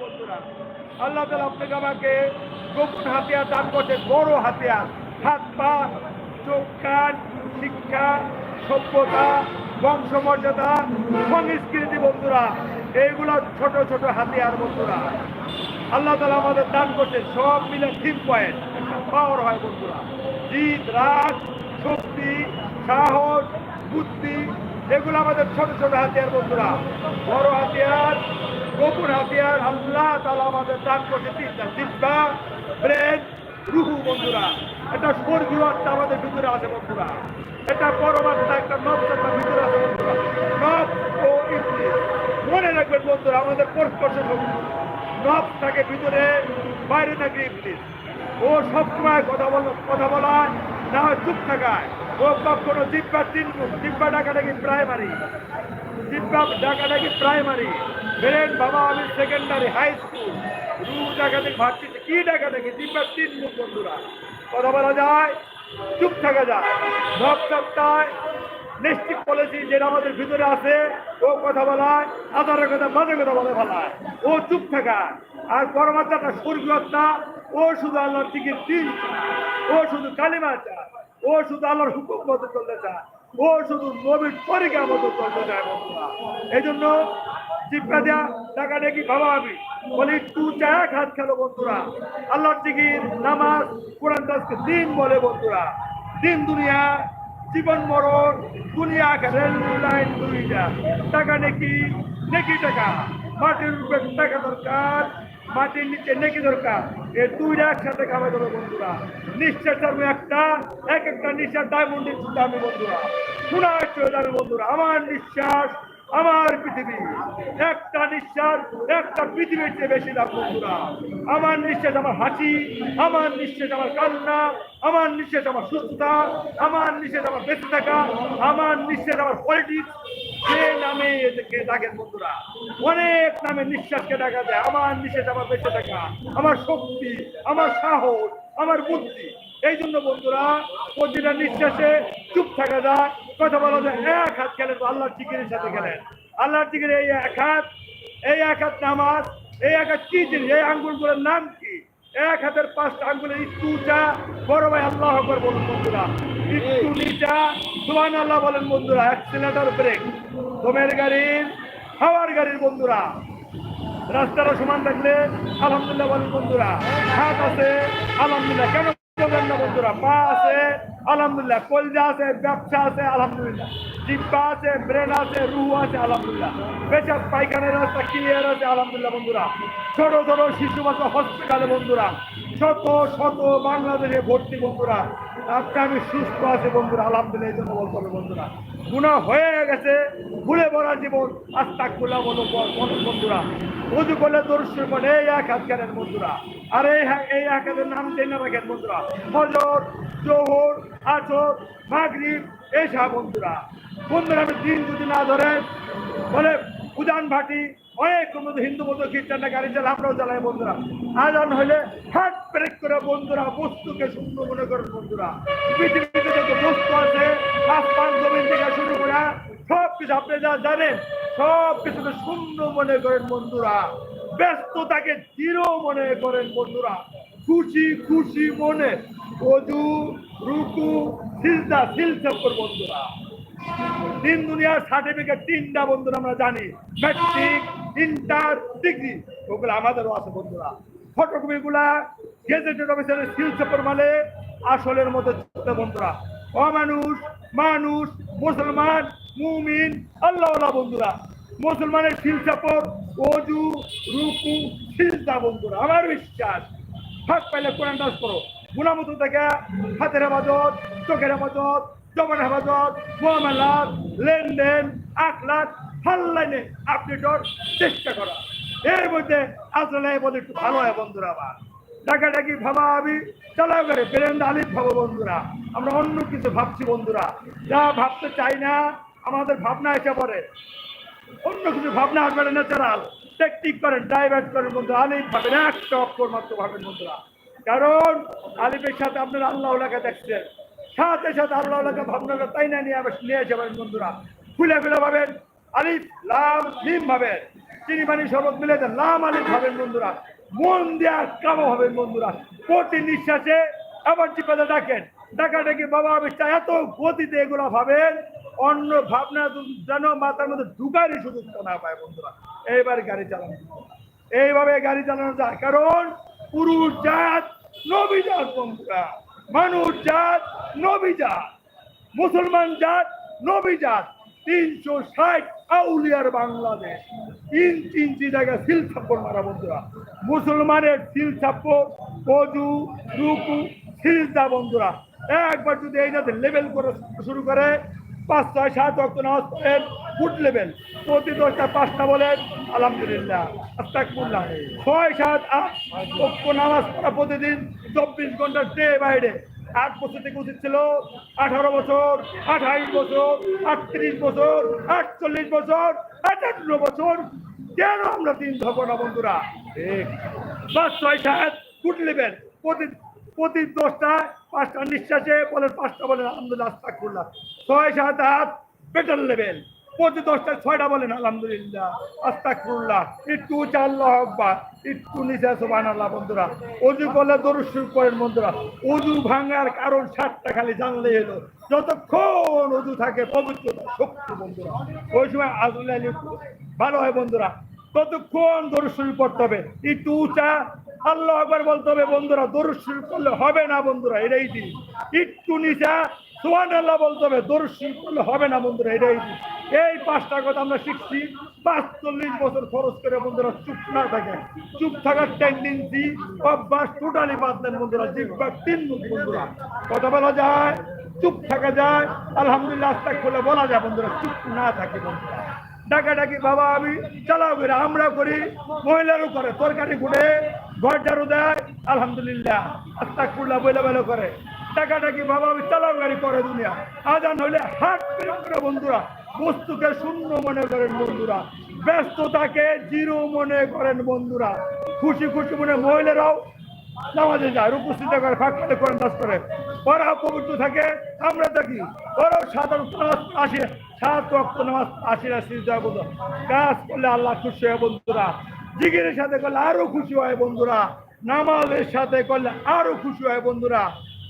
বন্ধুরা। আল্লাহ আপনাকে আমাকে গোপন দান করছে, বড় হাত, পা, চোখ, কান, শিক্ষা, সভ্যতা, বংশমর্যাদা, সংস্কৃতি বন্ধুরা, এইগুলো ছোট ছোট হাতিয়ার বন্ধুরা। আল্লাহ তালা আমাদের দান করছে, সব মিলে থিম পয়েন্ট। পাওয়ার হয় বন্ধুরা। জিত রাগ, শক্তি, সাহস, বুদ্ধি এগুলো আমাদের ছোট ছোট হাতিয়ার বন্ধুরা। বড় হাতিয়ার, গোপন হাতিয়ার আল্লাহ তালা আমাদের দান করছে তিনটা। জিব্বা ব্রেন, রুহু বন্ধুরা, এটা স্বর্গীয় আত্মা আমাদের ভিতরে আছে বন্ধুরা। এটা পরমাত্মা একটা একটা ভিতরে আছে বন্ধুরা। নব ও ইবলিস। মনে রাখবেন বন্ধুরা, আমাদের পরস্পর্শ শক্তি নব থাকে ভিতরে, বাইরে থাকে ইবলিস। ও সবসময় কথা বল কথা বলায়, না চুপ থাকায়। ও কখনো জিব্বা তিন জিব্বা ডাকাটাকি প্রাইমারি জিব্বা ডাকাটাকি প্রাইমারি ব্রেন বাবা, আমি সেকেন্ডারি হাই স্কুল রু ডাকাটাকি ভাবছি কি ডাকাটাকি জিব্বা তিন মুখ বন্ধুরা। কথা বলা যায়, চুপ থাকা যায়। নব সপ্তাহে নিশ্চিত পলিসি যেটা আমাদের ভিতরে আছে, ও কথা বলায় আধারের কথা বাজে কথা বলে ফেলায়। ও চুপ থাকা। আর পরমাত্মাটা স্বর্গীয়তা ও শুধু আল্লাহর দিকে দিন ও শুধু কালিমা চায়। ও শুধু আল্লাহর হুকুম মতো চলতে চায়। ও শুধু নবীর তরিকা মতো চলতে চায় এই জন্য জিজ্ঞা দেয়া টাকা দেখি বাবা আমি, বলি তু চায় খাত খেলো বন্ধুরা। আল্লাহর দিকির নামাজ, কোরআন দাসকে দিন বলে বন্ধুরা। দিন, দুনিয়া, জীবন, মরণ, দুনিয়া রেল লাইন, দুইটা। টাকা নাকি, নেকি টাকা। মাটির উপরে টাকা দরকার মাটির নিচে নেকি দরকার। এই দুইটা একসাথে খাওয়া যাবে বন্ধুরা। নিঃশ্বাস আমি একটা, এক একটা নিঃশ্বাস ডায়মন্ডের দামি বন্ধুরা। শোনা চলে বন্ধুরা। আমার নিঃশ্বাস, আমার পৃথিবী। একটা নিঃশ্বাস, একটা পৃথিবীর চেয়ে বেশি দাম বন্ধুরা। আমার নিঃশ্বাস আমার হাসি, আমার নিঃশ্বাস আমার কান্না, আমার নিঃশ্বাস আমার সুস্থতা, আমার নিঃশ্বাস আমার বেঁচে থাকা, আমার নিঃশ্বাস আমার পলিটিক্স যে নামে এদেরকে ডাকেন বন্ধুরা, অনেক নামে নিঃশ্বাসকে ডাকা যায়। আমার নিঃশ্বাস, আমার বেঁচে থাকা, আমার শক্তি, আমার সাহস, আমার বুদ্ধি। এই জন্য বন্ধুরা, প্রতিটা নিঃশ্বাসে চুপ থাকা যায়। কথা বলা যায়, এক হাত খেলেন আল্লাহর জিকিরের সাথে খেলেন। আল্লাহর জিকির এই এক হাত, এই এক হাত নামাজ, এই এক হাত কি জিনিস? এই আঙ্গুলগুলোর নাম কি? এক হাতের পাঁচটা আঙ্গুলের উঁচা। বড় ভাই, আল্লাহ বলুন বন্ধুরা। একটু নিচা সুবান আল্লাহ বলেন বন্ধুরা অ্যাক্সিলেটার ব্রেক। দমের গাড়ির হাওয়ার গাড়ির বন্ধুরা। রাস্তাটা সমান থাকলে আলহামদুলিল্লাহ বলেন বন্ধুরা, হাত আছে, আলহামদুলিল্লাহ। কেন না বন্ধুরা, পা আছে, আলহামদুলিল্লাহ। কলজা আছে, ব্যবসা আছে, আলহামদুলিল্লাহ। জিব্বা আছে, ব্রেন আছে, রুহ আছে, আলহামদুলিল্লাহ। পেশাব, পায়খানের রাস্তা ক্লিয়ার আছে, আলহামদুলিল্লাহ বন্ধুরা। ছোট ছোট শিশু বাচ্চা হসপিটালে বন্ধুরা। শত শত বাংলাদেশে ভর্তি বন্ধুরা, আজকে আমি সুস্থ আছি বন্ধুরা, আলহামদুলিল্লাহ, এই জন্য বলতে হবে বন্ধুরা। গুণা হয়ে গেছে, ভুলে ভরা জীবন আস্তাক খোলা বলো বন্ধুরা। উজু করলে দর্শন করে এই এক হাত বন্ধুরা? আর এই এই এক হাতের নাম জেনে রাখেন বন্ধুরা। ফজর জোহর, আসর, মাগরিব এসা বন্ধুরা। বন্ধুরা, আমি দিন যদি না ধরেন বলে উদান ভাটি, অনেক মতো হিন্দু মতো খ্রিস্টানরা গাড়ি চালা আমরাও চালাই বন্ধুরা। আজান হলে হাত ব্রেক করে বন্ধুরা, বস্তুকে শূন্য মনে করেন বন্ধুরা। পৃথিবীতে যত বস্তু আছে, আসমান জমিন থেকে শুরু করে সব কিছু, আপনি যা জানেন, সব কিছুকে শূন্য মনে করেন বন্ধুরা। ব্যস্ততাকে দৃঢ় মনে করেন বন্ধুরা। খুশি খুশি মনে। অজু, রুকু সিলসা সিলচক্কর বন্ধুরা। তিন দুনিয়ার সার্টিফিকেট তিনটা বন্ধুরা আমরা জানি। ম্যাট্রিক ইন্টার ডিগ্রি ওগুলো আমাদেরও আছে বন্ধুরা। ফটোকপি গুলা গেজেটেড অফিসারের সিল পেপার মালে আসলের মতো বন্ধুরা। অমানুষ, মানুষ, মুসলমান, মুমিন আল্লাহ বন্ধুরা। মুসলমানের সিল চাপর অজু, রুকু সিলতা বন্ধুরা। আমার বিশ্বাস, ফাঁক পাইলে কোরআন দাস করো। গুণামতো থেকে হাতের হেফাজত, চোখের হেফাজত জমার হেফাজত, মোহামেলাত, লেনদেন আখলাখ হাল্লাইনে আপনি ডর চেষ্টা করা। এর মধ্যে আসলে বলে একটু ভালো হয় বন্ধুরা আমার। ডাকাডাকি ভাবা আমি চালাও করে আলিফ ভাবো বন্ধুরা। আমরা অন্য কিছু ভাবছি বন্ধুরা। যা ভাবতে চাই না, আমাদের ভাবনা এসে পড়ে। অন্য কিছু ভাবনা আসবে না ন্যাচারাল টেকনিক করেন ডাইভার্ট করেন বন্ধু আলিফ ভাবেন একটা অক্ষর মাত্র ভাবেন বন্ধুরা। কারণ আলিফের সাথে আপনারা আল্লাহ লেখা দেখছেন। সাথে সাথে আল্লাহ ভাবনাটা তাই না নিয়ে নিয়ে যাবেন বন্ধুরা। খুলে খুলে ভাবেন, আলিফ, লাম, মিম ভাবেন। তিনি মানে শরবত মিলে লাম, আলিফ ভাবেন বন্ধুরা। মন দেওয়া কামো হবেন বন্ধুরা। প্রতি নিঃশ্বাসে আবার চিপাতে ডাকেন ডাকা ডাকি বাবা আমি এত গতিতে এগুলো ভাবেন, অন্য ভাবনা যেন মাথার মধ্যে ঢুকারই সুযোগ না পায় বন্ধুরা। এইবার গাড়ি চালানো। এইভাবে গাড়ি চালানো যায়। কারণ পুরুষ জাত নবী জাত বন্ধুরা। মানুষ জাত নবী জাত মুসলমান জাত নবী জাত তিনশো ষাট আউলিয়ার বাংলাদেশ। ইঞ্চ ইঞ্চি জায়গায় সিল ছাপ্পর মারা বন্ধুরা। মুসলমানের সিল ছাপ্পর অজু রুকু সিজদা বন্ধুরা। একবার যদি এই যাতে লেভেল করে শুরু করে, পাঁচ, ছয়, সাত অক্ট নামাজ পড়েন, গুড লেভেল প্রতি দশটা, পাঁচটা বলেন, আলহামদুলিল্লাহ আস্তাকুল্লাহ ছয়, সাত, আট অক্ট নামাজ পড়া প্রতিদিন চব্বিশ ঘণ্টা ডে বাইরে আট বছর থেকে উচিত ছিল আঠারো বছর আঠাইশ বছর আটত্রিশ বছর আটচল্লিশ বছর আটান্ন বছর। কেন আমরা তিন ধরবো না বন্ধুরা? পাঁচ ছয় সাত গুড লেভেল প্রতি প্রতি দশটা পাঁচটা নিঃশ্বাসে বলেন পাঁচটা বলেন আলহামদুলিল্লাহ আস্তাকুল্লাহ ছয় সাত আট পেট্রোল লেভেল প্রতি দশটা ছয়টা বলেন, আলহামদুলিল্লাহ। আস্তাকুল্লাহ একটু উঁচা আল্লাহ আকবার একটু নিচে সোবান আল্লাহ বন্ধুরা। অজু করলে দরুদ শুরু করেন বন্ধুরা। অজু ভাঙার কারণ সাতটা খালি জানলে এলো যতক্ষণ অজু থাকে, পবিত্রতা, শক্তি, বন্ধুরা। ওই সময় আসলে একটু ভালো হয়, বন্ধুরা। ততক্ষণ দরুদ শুরু করতে হবে। একটু উঁচা, আল্লাহ একবার বলতে হবে, বন্ধুরা, দরুদ শুরু করলে হবে না, বন্ধুরা, এটাই দিন। একটু নিচা বলতে হবে হবে না বন্ধুরা, এটাই। এই পাঁচটা কথা আমরা শিখছি। পাঁচচল্লিশ বছর খরচ করে বন্ধুরা চুপ না থাকে। চুপ থাকার টেন্ডেন্সি অভ্যাস টোটালি বাদ দেন বন্ধুরা তিন মুখ বন্ধুরা। কথা বলা যায়, চুপ থাকা যায়, আলহামদুলিল্লাহ আস্তা খুলে বলা যায় বন্ধুরা, চুপ না থাকে বন্ধুরা। ডাকা ডাকি বাবা, আমি চালাও করে আমরা করি, মহিলারও করে, তরকারি ঘর ঝাড়ু দেয়, আলহামদুলিল্লাহ আস্তা খুল্লা বইলে বেলো করে। বাবা করে দুনিয়া? আজান হইলে হাট করে বন্ধুরা। বস্তুকে শূন্য মনে করেন বন্ধুরা। ব্যস্ততাকে জিরো মনে করেন বন্ধুরা। খুশি খুশি মনে মহিলারাও নামাজে যায়। উপস্থিত করে করেন দাস করে। ওরাও পবিত্র থাকে। আমরা দেখি ওরাও সাধারণ সাত রক্ত নামাজ আসি আসি যায় বন্ধু কাজ করলে আল্লাহ খুশি হয় বন্ধুরা। জিগিরের সাথে করলে আরও খুশি হয় বন্ধুরা। নামাজের সাথে করলে আরও খুশি হয় বন্ধুরা।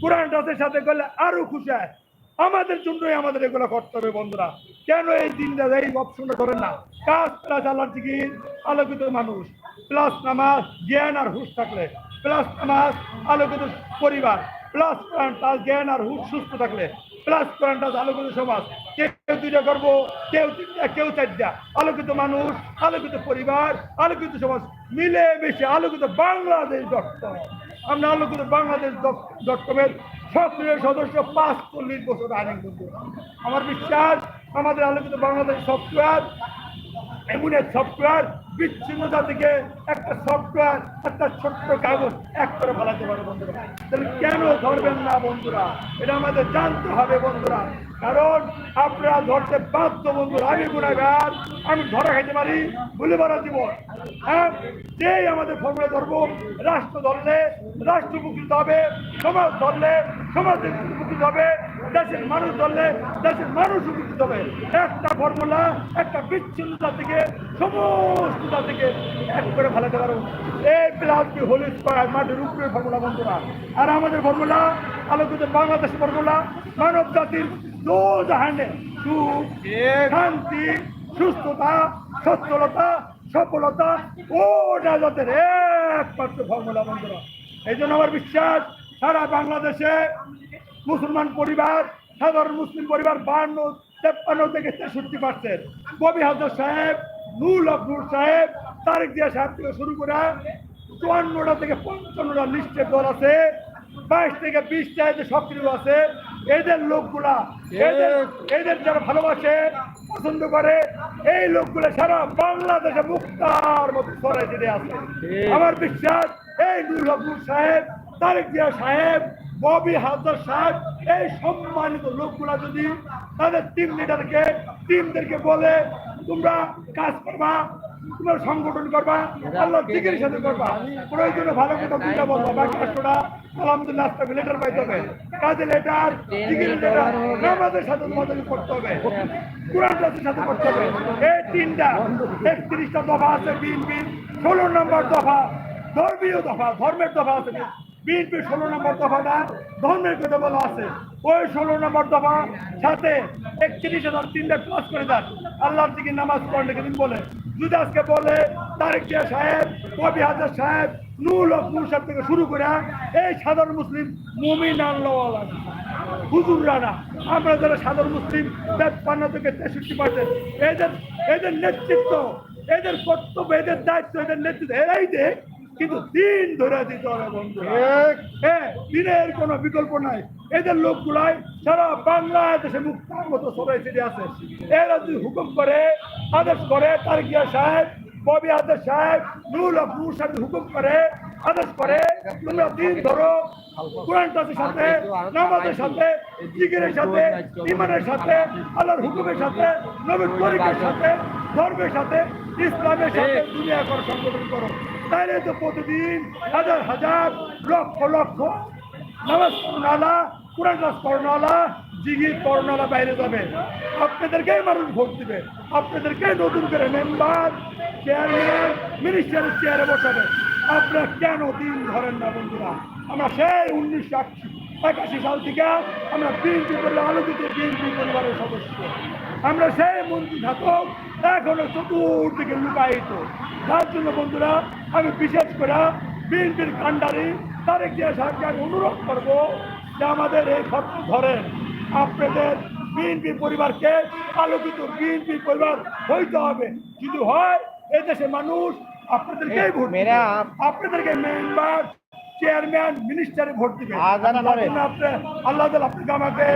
কোরআন টাসের সাথে করলে আরও খুশি হয়। আমাদের জন্যই আমাদের এগুলো করতে হবে বন্ধুরা। কেন এই দিনটা এই অপশনটা করেন না? কাজ, প্লাস জিকির, আলোকিত মানুষ, প্লাস নামাজ, জ্ঞান আর হুশ থাকলে, প্লাস নামাজ, আলোকিত পরিবার, প্লাস কোরআন জ্ঞান আর হুশ সুস্থ থাকলে, প্লাস কোরআন আলোকিত সমাজ। কেউ দুইটা করব, কেউ তিনটা, কেউ চারটা। আলোকিত মানুষ, আলোকিত পরিবার, আলোকিত সমাজ মিলে মিশে আলোকিত বাংলাদেশ ডক্টর আমরা আলোকিত বাংলাদেশ ডট কমের সক্রিয় সদস্য পাঁচ চল্লিশ বছর আইন করতে আমার বিশ্বাস, আমাদের আলোকিত বাংলাদেশ সফটওয়্যার এমন এক সফটওয়্যার বিচ্ছিন্নতা থেকে একটা সফটওয়্যার একটা ছোট্ট কাগজ এক করে ফেলাতে পারে বন্ধুরা। তাহলে কেন ধরবেন না বন্ধুরা? এটা আমাদের জানতে হবে বন্ধুরা। কারণ আপনারা ধরতে বাধ্য বন্ধুরা। আমি গুণাগার, আমি ধরা খাইতে পারি, ভুলে মারা জীবন। হ্যাঁ? যেই আমাদের ফর্মুলা ধরবো, রাষ্ট্র ধরলে রাষ্ট্র উপকৃত হবে, সমাজ ধরলে সমাজের উপকৃত হবে দেশের মানুষ ধরলে দেশের মানুষ উপকৃত হবে। একটা ফর্মুলা একটা বিচ্ছিন্নতা থেকে, সমস্তটা থেকে এক করে ফেলাতে পারো। এই প্লাস কি হোল স্কোয়ার মাটির উপরে ফর্মুলা বন্ধুরা। আর আমাদের ফর্মুলা আলোকিত বাংলাদেশ ফর্মুলা মানব জাতির দু শান্তি, সুস্থতা, সচ্ছলতা, সফলতা ও রাজাদের একমাত্র ফর্মুলা বন্ধুরা। এই জন্য আমার বিশ্বাস, সারা বাংলাদেশে মুসলমান পরিবার সাধারণ মুসলিম পরিবার বান্ন তেপ্পান্ন থেকে তেষট্টি পার্সেন্ট কবি হাজার সাহেব নুল আব্দুল সাহেব তারেক দিয়া সাহেব থেকে শুরু করে চুয়ান্নটা থেকে পঞ্চান্নটা লিস্টের দল আছে বাইশ থেকে বিশটা এদের সক্রিয় আছে। এদের লোকগুলা এদের এদের যারা ভালোবাসে পছন্দ করে এই লোকগুলো সারা বাংলাদেশে মুক্তার মতো ছড়াই দিতে আছে। আমার বিশ্বাস এই নুল আব্দুল সাহেব তারেক জিয়া সাহেব ববি হাজার সাহেব, এই সম্মানিত লোকগুলা যদি তাদের টিম লিডারকে টিমদেরকে বলে, তোমরা কাজ করবা, তোমার সংগঠন করবা, আল্লাহ জিকির সাথে করবা, প্রয়োজনে ভালো কথা দুইটা বলবা, বাকি একশোটা আলহামদুলিল্লাহ আজকে লেটার পাইতে হবে। কাজে লেটার জিকির লেটার নামাজের সাথে তোমাদের করতে হবে। কোরআন ক্লাসের সাথে করতে হবে। এই তিনটা, একত্রিশটা দফা আছে বিন বিন ষোলো নম্বর দফা ধর্মীয় দফা, ধর্মের দফা আছে বিএনপি ষোলো নম্বর দফাটা ধর্মের কথা বলা আছে। ওই ষোলো নম্বর দফা সাথে একত্রিশ হাজার তিনটা ক্লাস করে দেন। আল্লাহর দিকে নামাজ পড়লে কিন্তু বলে যদি আজকে বলে তারেক জিয়া সাহেব, কবি হাজার সাহেব নুল নূর সাহেব থেকে শুরু করে এই সাধারণ মুসলিম মুমিন আল্লাহ হুজুররা না। আমরা যারা সাধারণ মুসলিম তেপ্পান্ন থেকে তেষট্টি পার্সেন্ট, এদের এদের নেতৃত্ব, এদের কর্তব্য, এদের দায়িত্ব, এদের নেতৃত্ব, এরাই দেখ কিন্তু দিন ধরে দিতে হবে বন্ধু। হ্যাঁ দিনের কোনো বিকল্প নাই। এদের লোকগুলাই সারা বাংলাদেশে মুক্তার মতো সবাই ছিটে আছে। এরা যদি হুকুম করে আদেশ করে তারকিয়া সাহেব ববি আদেশ সাহেব নুল নূর সাহেব হুকুম করে আদেশ করে তোমরা দিন ধরো কোরআন সাথে নামাজের সাথে জিকিরের সাথে ইমানের সাথে আল্লাহর হুকুমের সাথে নবীর তরিকের সাথে ধর্মের সাথে ইসলামের সাথে দুনিয়া কর সংগঠন করো। তাইলে তো প্রতিদিন হাজার হাজার লক্ষ লক্ষ নামাজ পড়নালা কোরআন ক্লাস পড়নালা জিগির পড়নালা বাইরে যাবে। আপনাদেরকেই মানুষ ভোট দিবে। আপনাদেরকে নতুন করে মেম্বার চেয়ারম্যান মিনিস্টারের চেয়ারে বসাবে। আপনারা কেন দিন ধরেন না বন্ধুরা? আমরা সেই উনিশশো একাশি সাল থেকে আমরা বিএনপি করলে আলোকিত বিএনপি পরিবারের সদস্য। আমরা সেই মন্ত্রী থাকুক এখনও চতুর্দিকে লুকায়িত। যার জন্য বন্ধুরা আমি বিশেষ করে বিএনপির কান্ডারি তারেক জিয়া সাহেবকে আমি অনুরোধ করব যে আমাদের এই খরচ ধরেন। আপনাদের বিএনপি পরিবারকে আলোকিত বিএনপি পরিবার হইতে হবে। যদি হয় এই দেশে মানুষ আপনাদেরকেই ভোট আপনাদেরকে মেম্বার চেয়ারম্যান মিনিস্টারে ভোট দিবে আল্লাহ আপনি আপনাকে আমাকে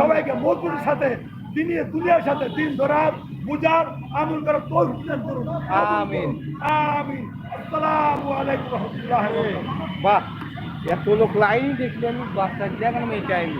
সবাইকে মজবুতের সাথে তিনি দুনিয়ার সাথে দিন ধরার বুঝার আমল করার তোর করুন। আমিন। আমিন। আসসালামু আলাইকুম রাহমাতুল্লাহি। বাহ এত লোক লাইন দেখলে আমি বাচ্চা দেখেন এই টাইম